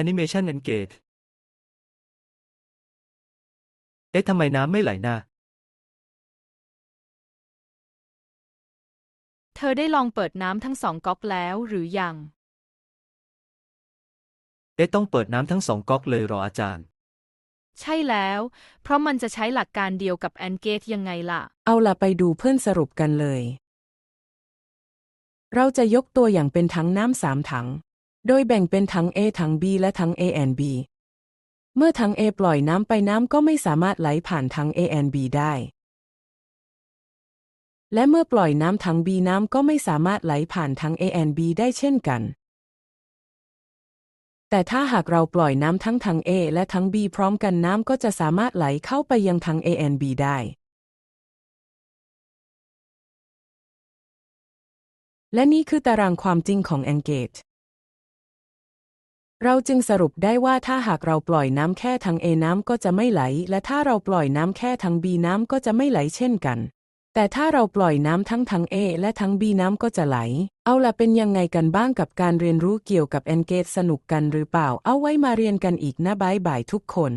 Animation Engage เอ๊ะทำไมน้ำไม่ไหลนะเธอได้ลองเปิดน้ำทั้งสองก๊อกแล้วหรือยัง เอ๊ะต้องเปิดน้ำทั้งสองก๊อกเลยเหรออาจารย์ ใช่แล้ว เพราะมันจะใช้หลักการเดียวกับแอนเกตยังไงล่ะ เอาล่ะไปดูเพื่อนสรุปกันเลย เราจะยกตัวอย่างเป็นถังน้ำสามถัง โดยแบ่งเป็นถัง A ถัง B และถัง A and B เมื่อถัง A ปล่อยน้ำไปน้ำก็ไม่สามารถไหลผ่านถัง A and B ได้ และเมื่อปล่อยน้ำถัง B น้ำก็ไม่สามารถไหลผ่านถัง A and B ได้เช่นกัน แต่ถ้าหากเราปล่อยน้ำทั้งถัง A และถัง B พร้อมกันน้ำก็จะสามารถไหลเข้าไปยังถัง A and B ได้และนี่คือตารางความจริงของ Engage เราจึงสรุปได้ว่าถ้าหากเราปล่อยน้ำแค่ทาง A น้ำก็จะไม่ไหล และถ้าเราปล่อยน้ำแค่ทาง B น้ำก็จะไม่ไหลเช่นกัน แต่ถ้าเราปล่อยน้ำทั้งทาง A และทาง B น้ำก็จะไหล เอาล่ะเป็นยังไงกันบ้างกับการเรียนรู้เกี่ยวกับ Engage สนุกกันหรือเปล่า เอาไว้มาเรียนกันอีกนะบายบายทุกคน